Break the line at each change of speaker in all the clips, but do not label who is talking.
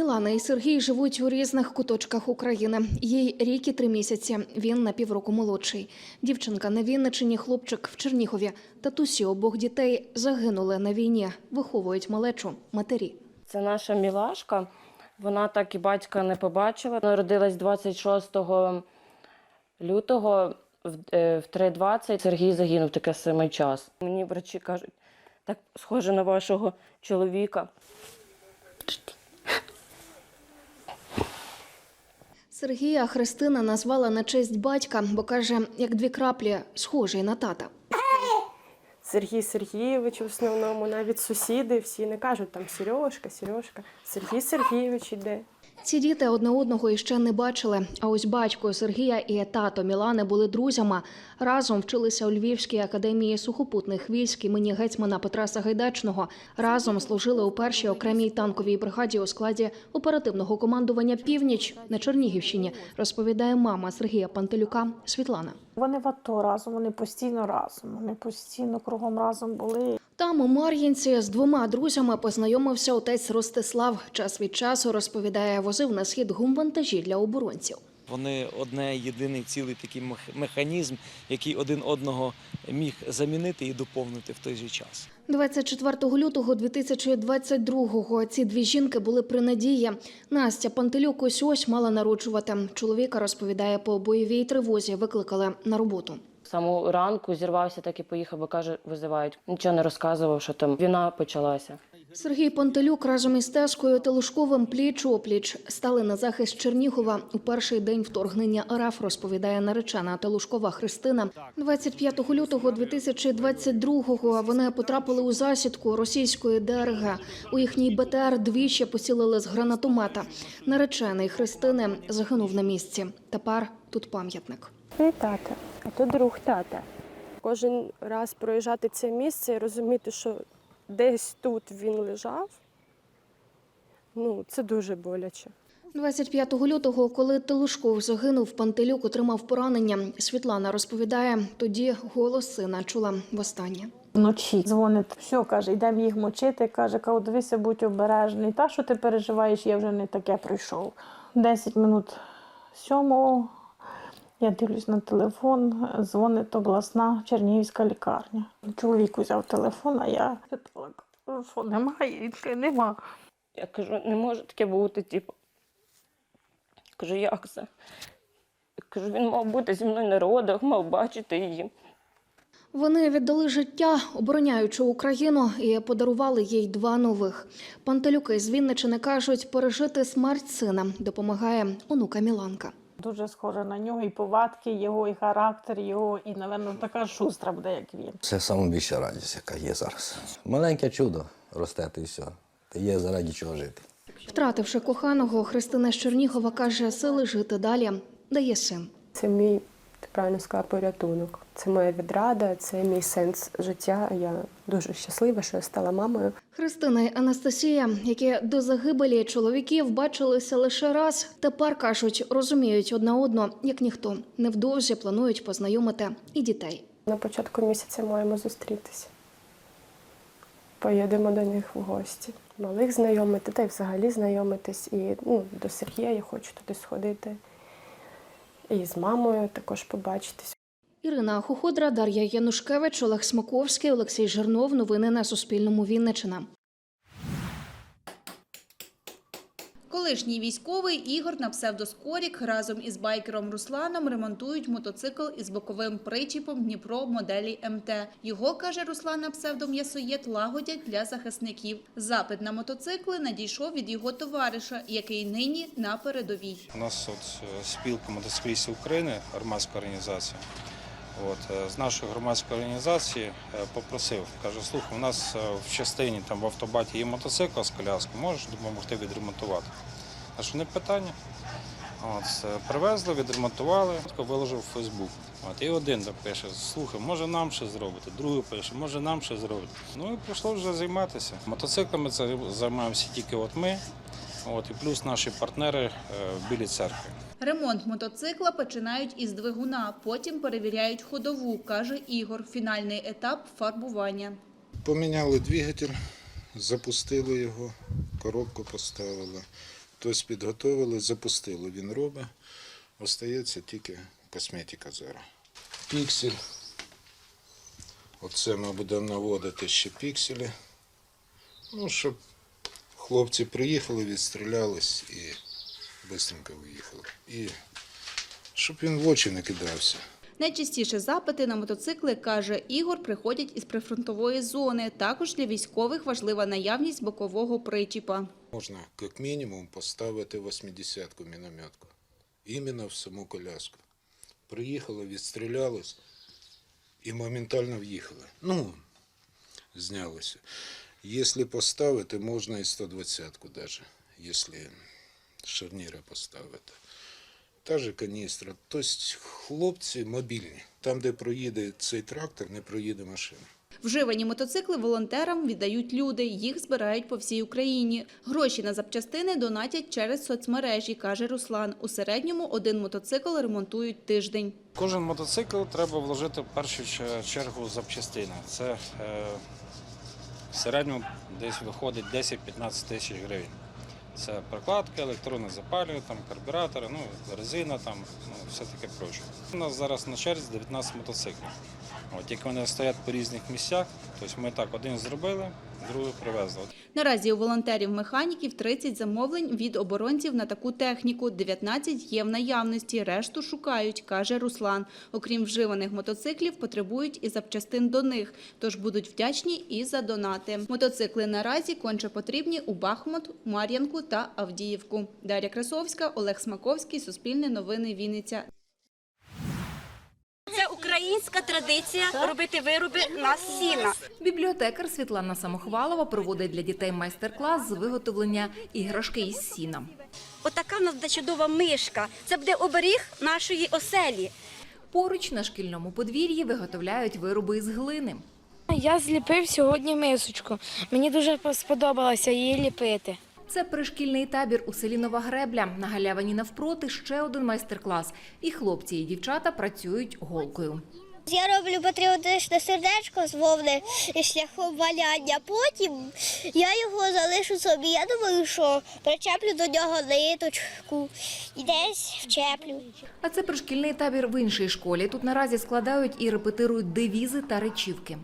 Мілана і Сергій живуть у різних куточках України. Їй рік і три місяці. Він на півроку молодший. Дівчинка на Вінничині, хлопчик в Чернігові. Татусі обох дітей загинули на війні. Виховують малечу матері.
Це наша мілашка. Вона так і батька не побачила. Народилась 26 лютого в е, 3.20. Сергій загинув таке самий час. Мені врачі кажуть, так схоже на вашого чоловіка.
Сергія Христина назвала на честь батька, бо каже, як дві краплі схожий на тата.
Сергій Сергійович в основному, навіть сусіди всі не кажуть там Сережка, Сережка. Сергій Сергійович іде.
Ці діти одне одного іще не бачили. А ось батько Сергія і тато Мілани були друзями. Разом вчилися у Львівській академії сухопутних військ імені гетьмана Петра Сагайдачного. Разом служили у першій окремій танковій бригаді у складі оперативного командування Північ на Чернігівщині. Розповідає мама Сергія Пантелюка Світлана.
Вони в АТО разом, вони постійно разом, вони постійно кругом разом були.
Там у Мар'їнці з двома друзями познайомився отець Ростислав. Час від часу розповідає, возив на схід гумвантажі для оборонців.
Вони одне єдиний цілий такий мех- механізм, який один одного міг замінити і доповнити в той же час.
24 лютого 2022-го ці дві жінки були при надії. Настя Пантелюк ось ось мала народжувати. Чоловіка розповідає по бойовій тривозі. Викликали на роботу.
Самого ранку зірвався, так і поїхав, бо каже, визивають. Нічого не розказував, що там війна почалася.
Сергій Пантелюк разом із Тескою Телушковим пліч опліч стали на захист Чернігова у перший день вторгнення РФ, розповідає наречена Телушкова Христина. 25 лютого 2022-го вони потрапили у засідку російської ДРГ. У їхній БТР двічі поцілили з гранатомета. Наречений Христини загинув на місці. Тепер тут пам'ятник.
Ти тата, а то друг тата. Кожен раз проїжджати це місце і розуміти, що десь тут він лежав. Ну, це дуже боляче.
25 лютого, коли Телушков загинув, Пантелюк отримав поранення. Світлана розповідає, тоді голос сина чула востаннє.
Вночі дзвонить, все, каже, йдемо їх мочити. Каже, каже, дивися, будь обережний. Та, що ти переживаєш, я вже не таке пройшов. 10 минут сьомого. Я дивлюсь на телефон, дзвонить обласна Чернігівська лікарня. Чоловік взяв телефон, а я питала, що немає, і таке нема.
Я кажу, не може таке бути, типу. Кажу, як це? Кажу, він мав бути зі мною на родах, мав бачити її.
Вони віддали життя, обороняючи Україну, і подарували їй два нових. Пантелюки з Вінничини кажуть, пережити смерть сина допомагає онука Міланка.
Дуже схоже на нього, і повадки його, і характер його, і, напевно, така шустра буде, як він.
Це найбільша радість, яка є зараз. Маленьке чудо росте, і все. Та є заради чого жити.
Втративши коханого, Христина з Чернігова каже, сили жити далі дає син.
Це мій, ти правильно сказала, порятунок. Це моя відрада, це мій сенс життя. Я дуже щаслива, що я стала мамою.
Христина і Анастасія, які до загибелі чоловіків бачилися лише раз, тепер кажуть, розуміють одна одну, як ніхто. Невдовзі планують познайомити і дітей.
На початку місяця маємо зустрітися. Поїдемо до них в гості. Малих знайомити, та й взагалі знайомитись. І ну, до Сергія я хочу туди сходити. І з мамою також побачитись.
Ірина Хуходра, Дар'я Янушкевич, Олег Смаковський, Олексій Жирнов. Новини на Суспільному. Вінниччина.
Колишній військовий Ігор на псевдоскорік разом із байкером Русланом ремонтують мотоцикл із боковим причіпом Дніпро моделі МТ. Його, каже Руслан на псевдом'ясоєд, лагодять для захисників. Запит на мотоцикли надійшов від його товариша, який нині на передовій.
У нас от е, спілка мотоциклістів України, громадська організація. От, е, з нашої громадської організації е, попросив, каже, слухай, у нас е, в частині там в автобаті є мотоцикл з коляскою, можеш допомогти відремонтувати. А що не питання? От, привезли, відремонтували, виложив у Фейсбук. От, і один пише, слухай, може нам ще зробити, другий пише, може нам ще зробити. Ну і прийшло вже займатися. Мотоциклами це займаємося тільки от ми, от, і плюс наші партнери в Білій церкві.
Ремонт мотоцикла починають із двигуна, потім перевіряють ходову, каже Ігор. Фінальний етап фарбування.
Поміняли двигатель, запустили його, коробку поставили. Тобто підготовили, запустили. Він робить. Остається тільки косметика зараз. Піксель. Оце ми будемо наводити ще пікселі. Ну, щоб хлопці приїхали, відстрілялись і швидко виїхали. І щоб він в очі не кидався.
Найчастіше запити на мотоцикли, каже Ігор, приходять із прифронтової зони. Також для військових важлива наявність бокового причіпа.
Можна як мінімум поставити 80-ку мінометку. Іменно в саму коляску. Приїхали, відстрілялись і моментально в'їхали. Ну, знялося. Якщо поставити, можна і 120-ку навіть, якщо шарніри поставити. Та же каністра. Тобто хлопці мобільні. Там, де проїде цей трактор, не проїде машина.
Вживані мотоцикли волонтерам віддають люди. Їх збирають по всій Україні. Гроші на запчастини донатять через соцмережі, каже Руслан. У середньому один мотоцикл ремонтують тиждень.
Кожен мотоцикл треба вложити в першу чергу в запчастини. Це е, в середньому десь виходить 10-15 тисяч гривень. Це прокладки, електронне запалювання, там карбюратори, ну, резина, там, ну, все таке проще. У нас зараз на черзі 19 мотоциклів. От, тільки вони стоять по різних місцях. Тобто ми так один зробили, другий привезли.
Наразі у волонтерів-механіків 30 замовлень від оборонців на таку техніку. 19 є в наявності, решту шукають, каже Руслан. Окрім вживаних мотоциклів, потребують і запчастин до них, тож будуть вдячні і за донати. Мотоцикли наразі конче потрібні у Бахмут, Мар'янку та Авдіївку. Дар'я Красовська, Олег Смаковський, Суспільне новини, Вінниця.
Українська традиція робити вироби на сіна.
Бібліотекар Світлана Самохвалова проводить для дітей майстер-клас з виготовлення іграшки із сіна.
Отака в нас буде чудова мишка. Це буде оберіг нашої оселі.
Поруч на шкільному подвір'ї виготовляють вироби із глини.
Я зліпив сьогодні мисочку. Мені дуже сподобалося її ліпити.
Це пришкільний табір у селі Нова Гребля. На галявині навпроти ще один майстер-клас. І хлопці, і дівчата працюють голкою.
Я роблю патріотичне сердечко з вовни шляхом валяння. Потім я його залишу собі. Я думаю, що причеплю до нього ниточку і десь вчеплю.
А це пришкільний табір в іншій школі. Тут наразі складають і репетирують девізи та речівки.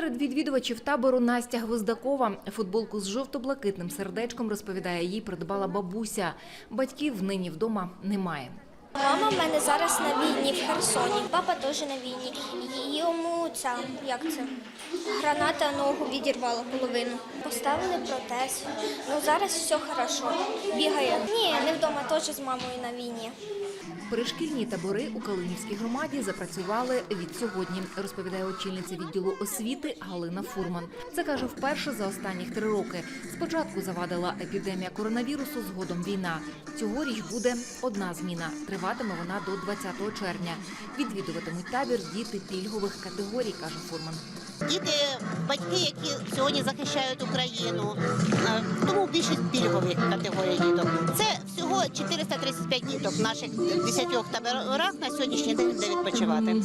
Серед відвідувачів табору Настя Гвоздакова футболку з жовто-блакитним сердечком розповідає, їй придбала бабуся. Батьків нині вдома немає.
Мама в мене зараз на війні в Херсоні. Папа теж на війні. Йому ця як це граната ногу відірвала половину. Поставили протез. Ну зараз все хорошо. Бігає. Ні, не вдома теж з мамою на війні.
Пришкільні табори у Калинівській громаді запрацювали від сьогодні, розповідає очільниця відділу освіти Галина Фурман. Це каже вперше за останніх три роки. Спочатку завадила епідемія коронавірусу, згодом війна. Цьогоріч буде одна зміна. Триватиме вона до 20 червня. Відвідуватимуть табір діти пільгових категорій, каже Фурман.
Діти, батьки, які сьогодні захищають Україну, е, тому більшість пільгових категорій діток. Це всього 435 діток в наших 10 таборах на сьогоднішній день де відпочивати.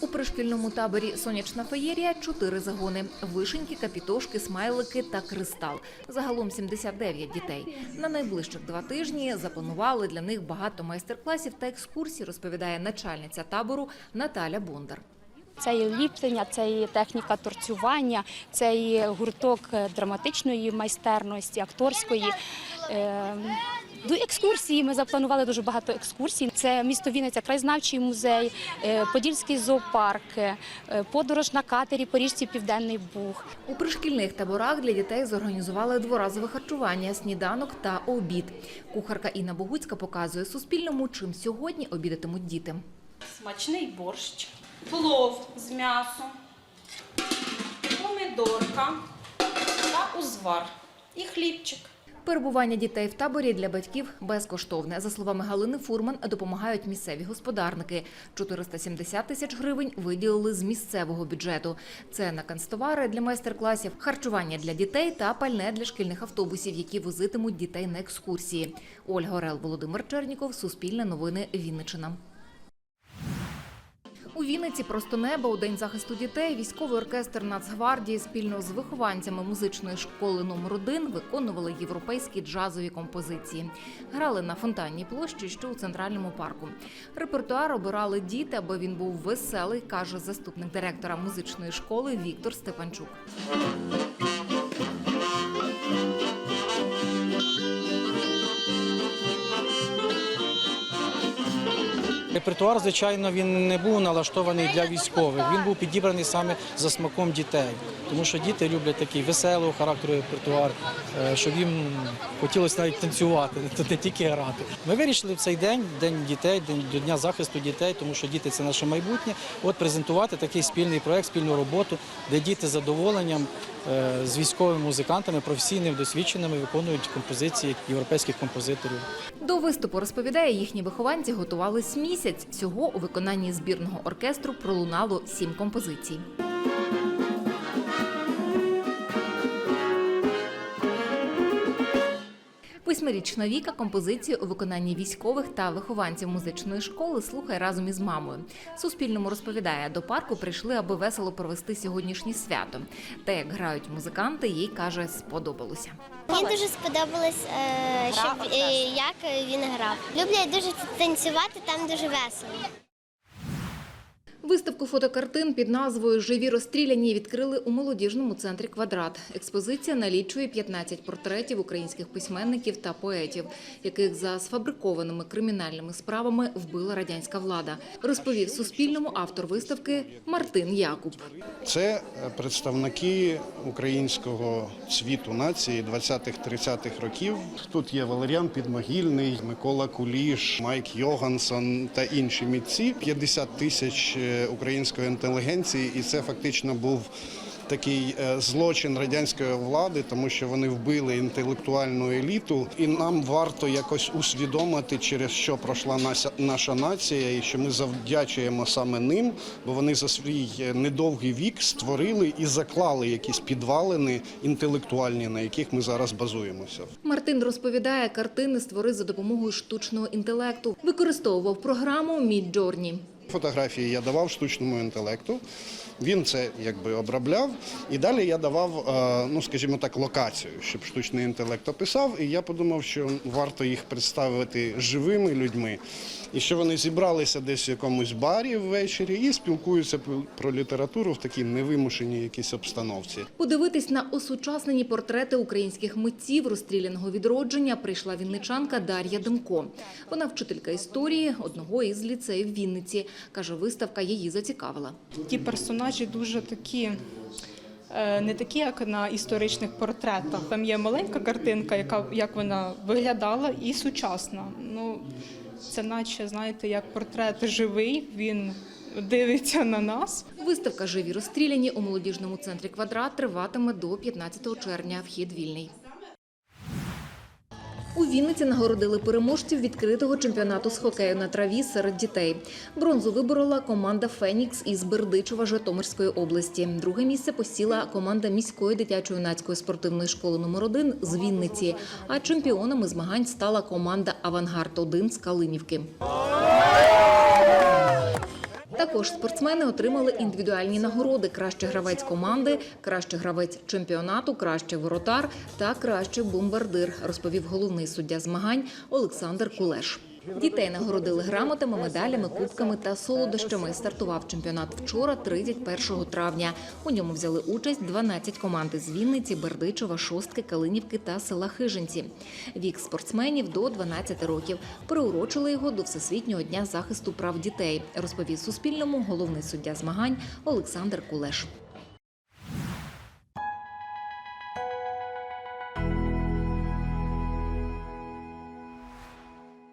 У пришкільному таборі Сонячна феєрія чотири загони: вишеньки, капітошки, смайлики та кристал. Загалом 79 дітей. На найближчих два тижні запланували для них багато майстер-класів та екскурсій, розповідає начальниця табору Наталя Бондар.
Це і ліплення, це і техніка торцювання, це і гурток е, драматичної майстерності, акторської. Е, До екскурсії ми запланували дуже багато екскурсій. Це місто Вінниця, краєзнавчий музей, е, Подільський зоопарк, подорож на катері по річці Південний Буг.
У пришкільних таборах для дітей зорганізували дворазове харчування, сніданок та обід. Кухарка Інна Богуцька показує Суспільному, чим сьогодні обідатимуть діти.
Смачний борщ, плов з м'ясом, помідорка та узвар і хлібчик.
Перебування дітей в таборі для батьків безкоштовне. За словами Галини Фурман, допомагають місцеві господарники. 470 тисяч гривень виділили з місцевого бюджету. Це на канцтовари для майстер-класів, харчування для дітей та пальне для шкільних автобусів, які возитимуть дітей на екскурсії. Ольга Орел, Володимир Черніков, Суспільне новини, Вінниччина. У Вінниці просто небо у день захисту дітей. Військовий оркестр Нацгвардії спільно з вихованцями музичної школи номер 1 виконували європейські джазові композиції. Грали на фонтанній площі, що у центральному парку. Репертуар обирали діти, аби він був веселий, каже заступник директора музичної школи Віктор Степанчук.
Репертуар, звичайно, він не був налаштований для військових. Він був підібраний саме за смаком дітей, тому що діти люблять такий веселого характеру репертуар, е, щоб їм хотілося навіть танцювати, не тільки грати. Ми вирішили в цей день, день дітей, день до дня захисту дітей, тому що діти це наше майбутнє. От презентувати такий спільний проект, спільну роботу, де діти з задоволенням з військовими музикантами, професійними, досвідченими виконують композиції європейських композиторів.
До виступу розповідає, їхні вихованці готувались місяць. Всього у виконанні збірного оркестру пролунало сім композицій. Восьмирічна Віка композицію у виконанні військових та вихованців музичної школи слухає разом із мамою. Суспільному розповідає, до парку прийшли, аби весело провести сьогоднішнє свято. Те, як грають музиканти, їй каже, сподобалося.
Мені дуже сподобалось, е, щоб, е, як він грав. Люблять дуже танцювати, там дуже весело.
Виставку фотокартин під назвою Живі розстріляні відкрили у молодіжному центрі Квадрат. Експозиція налічує 15 портретів українських письменників та поетів, яких за сфабрикованими кримінальними справами вбила радянська влада. Розповів Суспільному автор виставки Мартин Якуб.
Це е, представники українського світу нації 20-30-х років. Тут є Валеріан Підмогильний, Микола Куліш, Майк Йогансон та інші митці. 50 тисяч е, української інтелігенції, і це фактично був. Такий е, злочин радянської влади, тому що вони вбили інтелектуальну еліту, і нам варто якось усвідомити, через що пройшла наша, нація, і що ми завдячуємо саме ним, бо вони за свій е, недовгий вік створили і заклали якісь підвалини інтелектуальні, на яких ми зараз базуємося.
Мартин розповідає, картини створив за допомогою штучного інтелекту. Використовував програму Midjourney.
Фотографії я давав штучному інтелекту. Він це якби обробляв, і далі я давав, е, ну скажімо так, локацію, щоб штучний інтелект описав. І я подумав, що варто їх представити живими людьми, і що вони зібралися десь в якомусь барі ввечері і спілкуються про літературу в такій невимушеній якійсь обстановці.
Подивитись на осучаснені портрети українських митців розстріляного відродження прийшла вінничанка Дар'я Демко. Вона вчителька історії одного із ліцеїв Вінниці. Каже, виставка її зацікавила.
Ті персонажі дуже такі. е, Не такі, як на історичних портретах. Там є маленька картинка, яка як вона виглядала, і сучасна. Ну це наче знаєте, як портрет живий. Він дивиться на нас.
Виставка Живі розстріляні у молодіжному центрі квадрат триватиме до 15 червня. Вхід вільний. У Вінниці нагородили переможців відкритого чемпіонату з хокею на траві серед дітей. Бронзу виборола команда Фенікс із Бердичева Житомирської області. Друге місце посіла команда міської дитячо-юнацької спортивної школи номер 1 з Вінниці. А чемпіонами змагань стала команда Авангард 1 з Калинівки. Також спортсмени отримали індивідуальні нагороди: кращий гравець команди, кращий гравець чемпіонату, кращий воротар та кращий бомбардир, розповів головний суддя змагань Олександр Кулеш. Дітей нагородили грамотами, медалями, кубками та солодощами. Стартував чемпіонат вчора, 31 травня. У ньому взяли участь 12 команд із Вінниці, Бердичева, Шостки, Калинівки та села Хижинці. Вік спортсменів до 12 років. Приурочили його до Всесвітнього дня захисту прав дітей, розповів Суспільному головний суддя змагань Олександр Кулеш.